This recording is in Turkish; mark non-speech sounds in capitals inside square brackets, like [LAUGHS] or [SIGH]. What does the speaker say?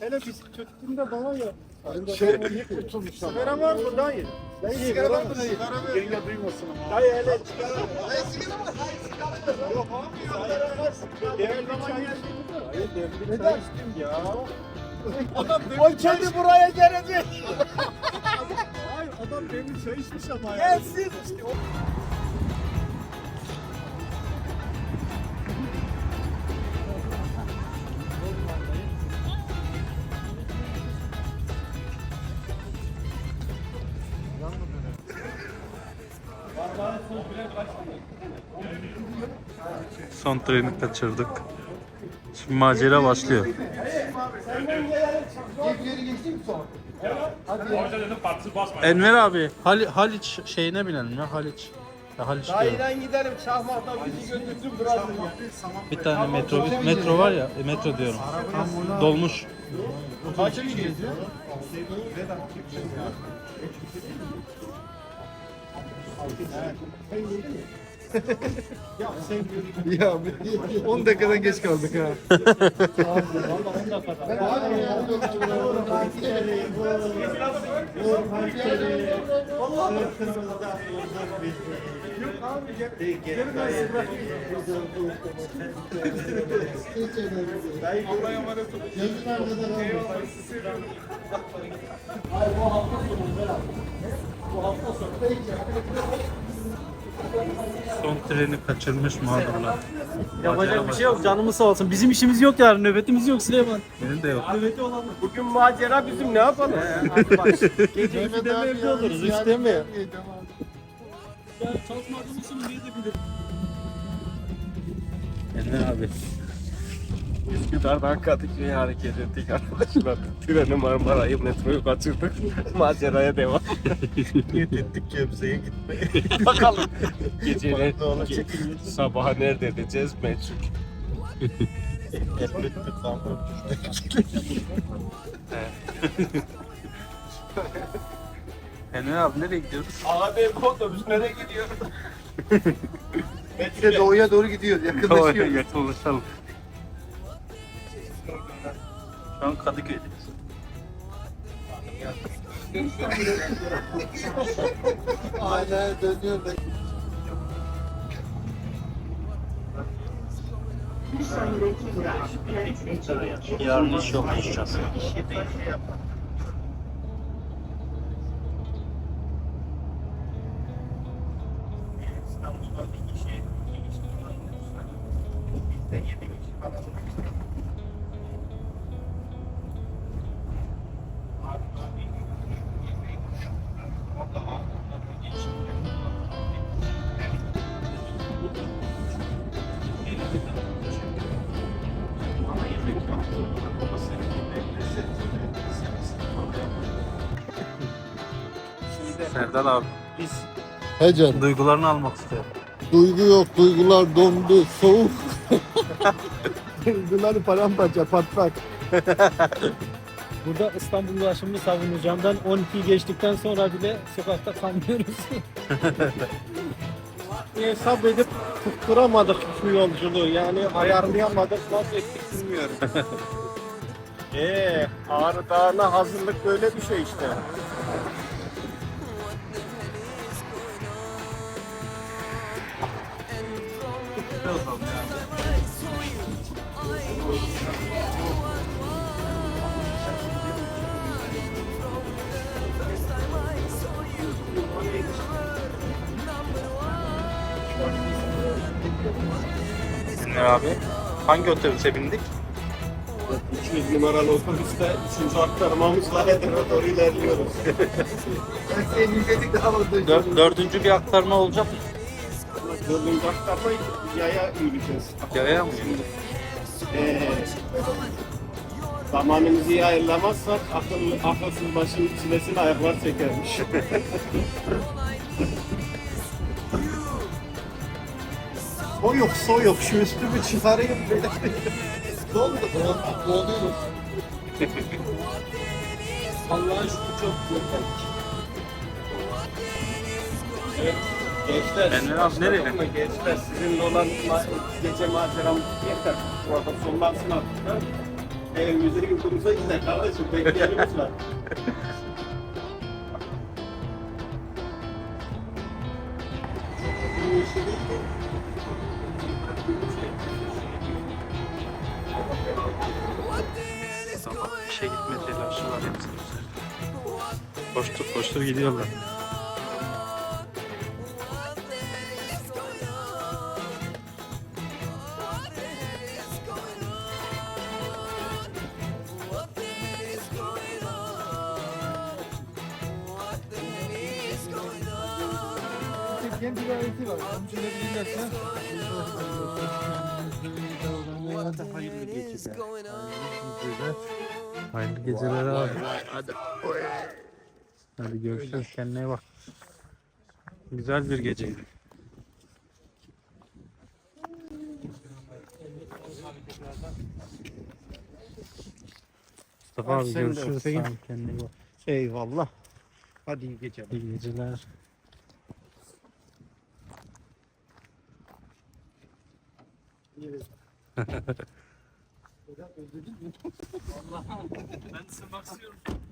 Hele biz çöktüğünde bana ya. Şey, Sigara var mı dayı? Dayı sigara var mı dayı? Yenge duymasın ama. Dayı hele sigara var. Dayı sigara var. Dayı sigara var. Yok abi sigara var. Değerli çay Hayır demli çay içtim ya. Adam çay içmiş. buraya gelecek. Hayır adam demli çay içmiş ama ya. Gelsin işte. Son treni kaçırdık. Şimdi macera başlıyor. Enver abi Hal Haliç şeyine binelim ya Haliç. Ya Haliç diyorum. Dayıdan gidelim Şahmat'tan bizi götürsün bırakın ya. Bir tane metro metro var ya e, metro diyorum. Dolmuş. Kaç kişi? Ya 10 dakikadan geç kaldık ha. [LAUGHS] Son treni kaçırmış mağdurlar. Yapacak bir şey yok. Canımız sağ olsun. Bizim işimiz yok yarın. Nöbetimiz yok Süleyman. Benim de yok. Nöbeti olan Bugün macera bizim ne yapalım? Gece 2'de mi evde oluruz? 3'te mi? Ya çalışmadığımız için niye de bilir? Enver abi. Üsküdar'dan Kadıköy'e hareket ettik arkadaşlar. Treni Marmara'yı metroyu kaçırdık. Maceraya devam. Niyet ettik Gebze'ye gitmeye. [LAUGHS] Bakalım. Geceler ge- sabaha nerede edeceğiz meçhul. Enver abi nereye gidiyoruz? Abi bu otobüs nereye gidiyor? De doğuya doğru gidiyor. Yakınlaşıyor. yakınlaşalım. Şu an Kadıköy'deyiz. Aynen dönüyor. Yarın iş yok konuşacağız. Serdar abi. Biz Hecan. Duygularını almak istiyorum. Duygu yok. Duygular dondu. Soğuk. [LAUGHS] Duyguları paramparça patlak. [LAUGHS] Burada İstanbul ulaşımını savunacağım. Ben 12'yi geçtikten sonra bile sokakta kalmıyoruz. [LAUGHS] hesap edip tutturamadık şu yolculuğu. Yani ayarlayamadık. Nasıl ettik bilmiyorum. Eee Ağrı Dağı'na hazırlık böyle bir şey işte. Enver abi. Hangi otobüse bindik? 200 numaralı otobüste 3. aktarmamız var. Edirne doğru ilerliyoruz. [LAUGHS] Seni daha orada. Dör- dördüncü bir aktarma olacak mı? Dördüncü aktarma yaya yürüyeceğiz. Yaya mı? Ee, zamanımızı iyi ayarlamazsak akıllı, akılsız başın çilesini ayaklar çekermiş. [LAUGHS] soyuk soyuk şu üstümü çıkarayım böyle. [LAUGHS] ne oldu? Boğuluyoruz. Allah'a şükür çok güzel. Gençler. Enver abi nereye? Ama Gençler sizinle olan ma- gece maceram yeter. Orada sonlansın artık. Evimize yurdumuza gider kardeşim. Bekleyenimiz var. Sabah işe gitme telaşı var. Koştur koştur gidiyorlar. Kendi bir ayeti var. Amcalar bilirlerse. Hayırlı geceler. Hayırlı geceler abi. Hadi. Hadi görüşürüz. Kendine bak. Güzel bir geceydi. Mustafa abi Sen de görüşürüz. Ol, Kendine bak. Eyvallah. Hadi iyi geceler. İyi geceler. [LAUGHS] Ben size bakıyorum.